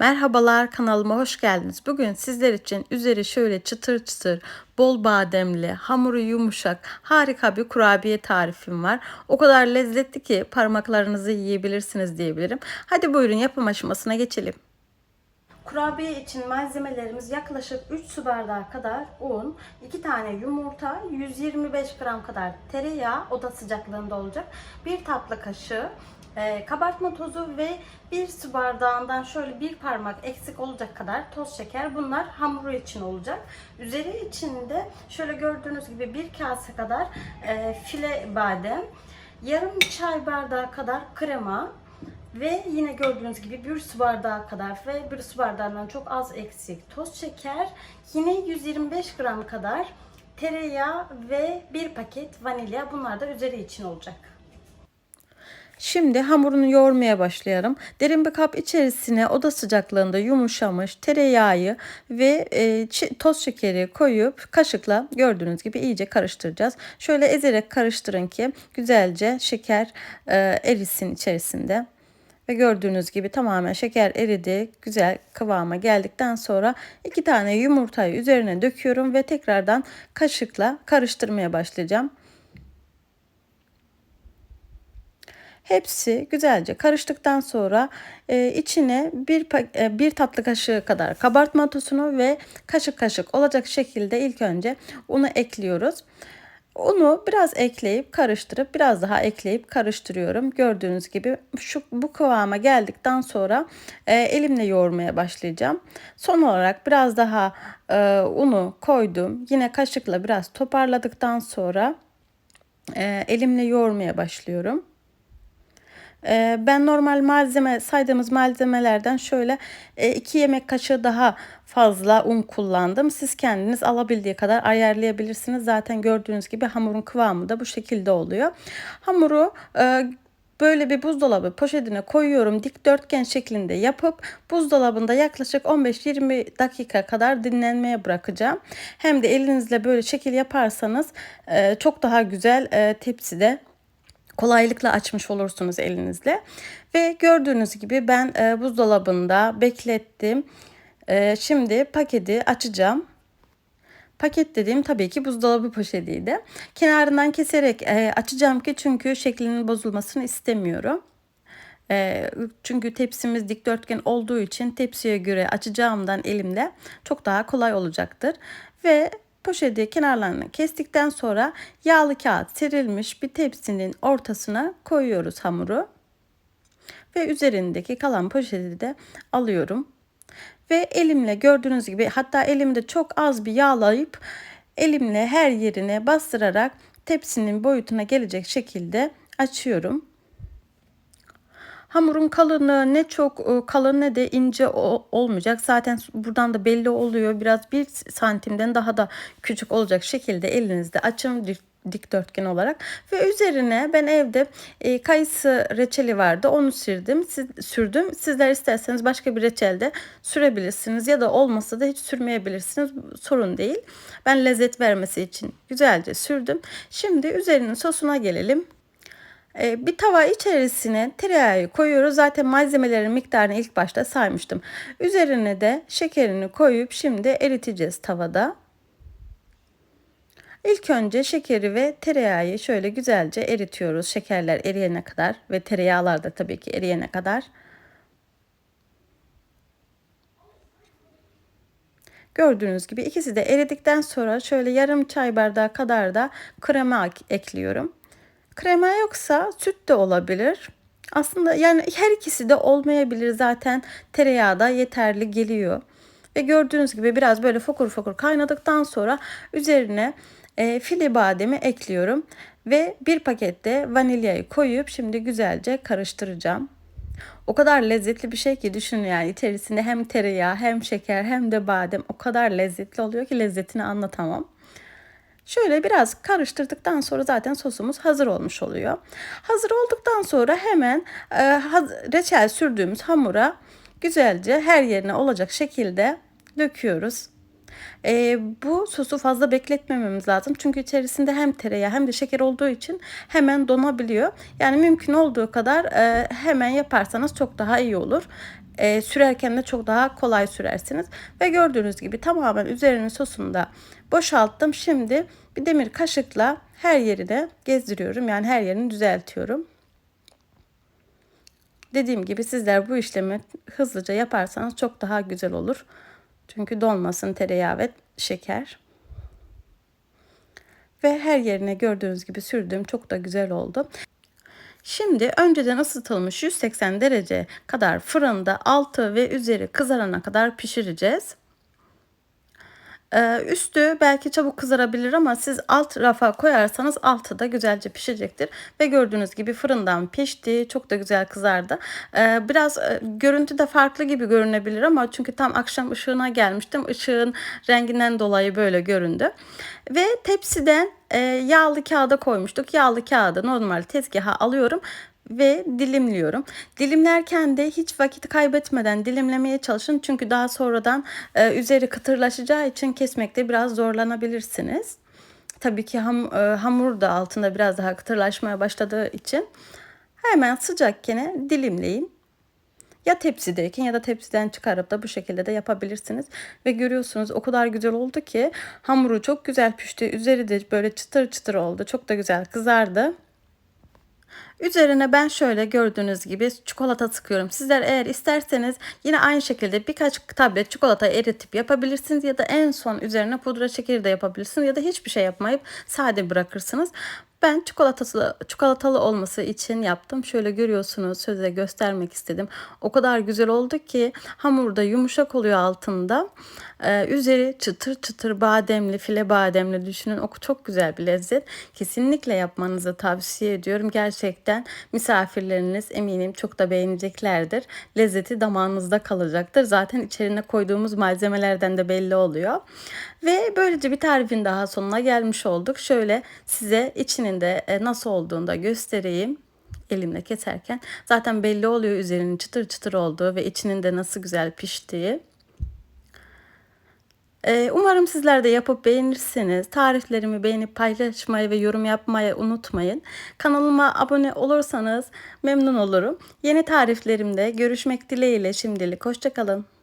Merhabalar kanalıma hoş geldiniz. Bugün sizler için üzeri şöyle çıtır çıtır, bol bademli, hamuru yumuşak, harika bir kurabiye tarifim var. O kadar lezzetli ki parmaklarınızı yiyebilirsiniz diyebilirim. Hadi buyurun yapım aşamasına geçelim. Kurabiye için malzemelerimiz yaklaşık 3 su bardağı kadar un, 2 tane yumurta, 125 gram kadar tereyağı oda sıcaklığında olacak, 1 tatlı kaşığı e, kabartma tozu ve 1 su bardağından şöyle bir parmak eksik olacak kadar toz şeker. Bunlar hamuru için olacak. Üzeri içinde şöyle gördüğünüz gibi bir kase kadar e, file badem, yarım çay bardağı kadar krema, ve yine gördüğünüz gibi bir su bardağı kadar ve bir su bardağından çok az eksik toz şeker. Yine 125 gram kadar tereyağı ve bir paket vanilya. Bunlar da üzeri için olacak. Şimdi hamurunu yoğurmaya başlayalım. Derin bir kap içerisine oda sıcaklığında yumuşamış tereyağı ve e, toz şekeri koyup kaşıkla gördüğünüz gibi iyice karıştıracağız. Şöyle ezerek karıştırın ki güzelce şeker e, erisin içerisinde. Ve gördüğünüz gibi tamamen şeker eridi. Güzel kıvama geldikten sonra iki tane yumurtayı üzerine döküyorum ve tekrardan kaşıkla karıştırmaya başlayacağım. Hepsi güzelce karıştıktan sonra e, içine bir, e, bir tatlı kaşığı kadar kabartma tozunu ve kaşık kaşık olacak şekilde ilk önce unu ekliyoruz. Unu biraz ekleyip karıştırıp biraz daha ekleyip karıştırıyorum. Gördüğünüz gibi şu bu kıvama geldikten sonra e, elimle yoğurmaya başlayacağım. Son olarak biraz daha e, unu koydum. Yine kaşıkla biraz toparladıktan sonra e, elimle yoğurmaya başlıyorum. Ee, ben normal malzeme saydığımız malzemelerden şöyle 2 e, yemek kaşığı daha fazla un kullandım. Siz kendiniz alabildiği kadar ayarlayabilirsiniz. Zaten gördüğünüz gibi hamurun kıvamı da bu şekilde oluyor. Hamuru e, böyle bir buzdolabı poşetine koyuyorum. Dikdörtgen şeklinde yapıp buzdolabında yaklaşık 15-20 dakika kadar dinlenmeye bırakacağım. Hem de elinizle böyle şekil yaparsanız e, çok daha güzel tepside kolaylıkla açmış olursunuz elinizle. Ve gördüğünüz gibi ben e, buzdolabında beklettim. E, şimdi paketi açacağım. Paket dediğim tabii ki buzdolabı poşetiydi. Kenarından keserek e, açacağım ki çünkü şeklinin bozulmasını istemiyorum. E, çünkü tepsimiz dikdörtgen olduğu için tepsiye göre açacağımdan elimle çok daha kolay olacaktır. Ve Poşeti kenarlarını kestikten sonra yağlı kağıt serilmiş bir tepsinin ortasına koyuyoruz hamuru. Ve üzerindeki kalan poşeti de alıyorum. Ve elimle gördüğünüz gibi hatta elimde çok az bir yağlayıp elimle her yerine bastırarak tepsinin boyutuna gelecek şekilde açıyorum. Hamurun kalınlığı ne çok e, kalın ne de ince olmayacak. Zaten buradan da belli oluyor. Biraz bir santimden daha da küçük olacak şekilde elinizde açın dikdörtgen olarak. Ve üzerine ben evde e, kayısı reçeli vardı. Onu sürdüm. Siz, sürdüm. Sizler isterseniz başka bir reçelde sürebilirsiniz ya da olmasa da hiç sürmeyebilirsiniz. Sorun değil. Ben lezzet vermesi için güzelce sürdüm. Şimdi üzerinin sosuna gelelim bir tava içerisine tereyağı koyuyoruz. Zaten malzemelerin miktarını ilk başta saymıştım. Üzerine de şekerini koyup şimdi eriteceğiz tavada. İlk önce şekeri ve tereyağı şöyle güzelce eritiyoruz. Şekerler eriyene kadar ve tereyağlar da tabii ki eriyene kadar. Gördüğünüz gibi ikisi de eridikten sonra şöyle yarım çay bardağı kadar da krema ekliyorum. Krema yoksa süt de olabilir. Aslında yani her ikisi de olmayabilir zaten tereyağı da yeterli geliyor. Ve gördüğünüz gibi biraz böyle fokur fokur kaynadıktan sonra üzerine e, fili bademi ekliyorum. Ve bir pakette vanilyayı koyup şimdi güzelce karıştıracağım. O kadar lezzetli bir şey ki düşünün yani içerisinde hem tereyağı hem şeker hem de badem o kadar lezzetli oluyor ki lezzetini anlatamam. Şöyle biraz karıştırdıktan sonra zaten sosumuz hazır olmuş oluyor. Hazır olduktan sonra hemen e, reçel sürdüğümüz hamura güzelce her yerine olacak şekilde döküyoruz. E, bu sosu fazla bekletmememiz lazım. Çünkü içerisinde hem tereyağı hem de şeker olduğu için hemen donabiliyor. Yani mümkün olduğu kadar e, hemen yaparsanız çok daha iyi olur. e, sürerken de çok daha kolay sürersiniz. Ve gördüğünüz gibi tamamen üzerinin sosunu da boşalttım. Şimdi bir demir kaşıkla her yerine gezdiriyorum. Yani her yerini düzeltiyorum. Dediğim gibi sizler bu işlemi hızlıca yaparsanız çok daha güzel olur. Çünkü donmasın tereyağı ve şeker. Ve her yerine gördüğünüz gibi sürdüğüm çok da güzel oldu. Şimdi önceden ısıtılmış 180 derece kadar fırında altı ve üzeri kızarana kadar pişireceğiz. Ee, üstü belki çabuk kızarabilir ama siz alt rafa koyarsanız altı da güzelce pişecektir. Ve gördüğünüz gibi fırından pişti. Çok da güzel kızardı. Ee, biraz e, görüntü de farklı gibi görünebilir ama çünkü tam akşam ışığına gelmiştim. Işığın renginden dolayı böyle göründü. Ve tepsiden e, yağlı kağıda koymuştuk. Yağlı kağıdı normal tezgaha alıyorum ve dilimliyorum. Dilimlerken de hiç vakit kaybetmeden dilimlemeye çalışın. Çünkü daha sonradan e, üzeri kıtırlaşacağı için kesmekte biraz zorlanabilirsiniz. Tabii ki ham, e, hamur da altında biraz daha kıtırlaşmaya başladığı için hemen sıcakken dilimleyin. Ya tepsideyken ya da tepsiden çıkarıp da bu şekilde de yapabilirsiniz. Ve görüyorsunuz o kadar güzel oldu ki hamuru çok güzel pişti. Üzeri de böyle çıtır çıtır oldu. Çok da güzel kızardı. Üzerine ben şöyle gördüğünüz gibi çikolata sıkıyorum. Sizler eğer isterseniz yine aynı şekilde birkaç tablet çikolata eritip yapabilirsiniz ya da en son üzerine pudra şekeri de yapabilirsiniz ya da hiçbir şey yapmayıp sade bırakırsınız. Ben çikolatası, çikolatalı olması için yaptım. Şöyle görüyorsunuz size göstermek istedim. O kadar güzel oldu ki hamur da yumuşak oluyor altında. Ee, üzeri çıtır çıtır bademli, file bademli düşünün. O çok güzel bir lezzet. Kesinlikle yapmanızı tavsiye ediyorum. Gerçekten misafirleriniz eminim çok da beğeneceklerdir. Lezzeti damağınızda kalacaktır. Zaten içerine koyduğumuz malzemelerden de belli oluyor. Ve böylece bir tarifin daha sonuna gelmiş olduk. Şöyle size içinin de e, nasıl olduğunu da göstereyim elimle keserken. Zaten belli oluyor üzerinin çıtır çıtır olduğu ve içinin de nasıl güzel piştiği. E, umarım sizler de yapıp beğenirsiniz. Tariflerimi beğenip paylaşmayı ve yorum yapmayı unutmayın. Kanalıma abone olursanız memnun olurum. Yeni tariflerimde görüşmek dileğiyle şimdilik hoşçakalın.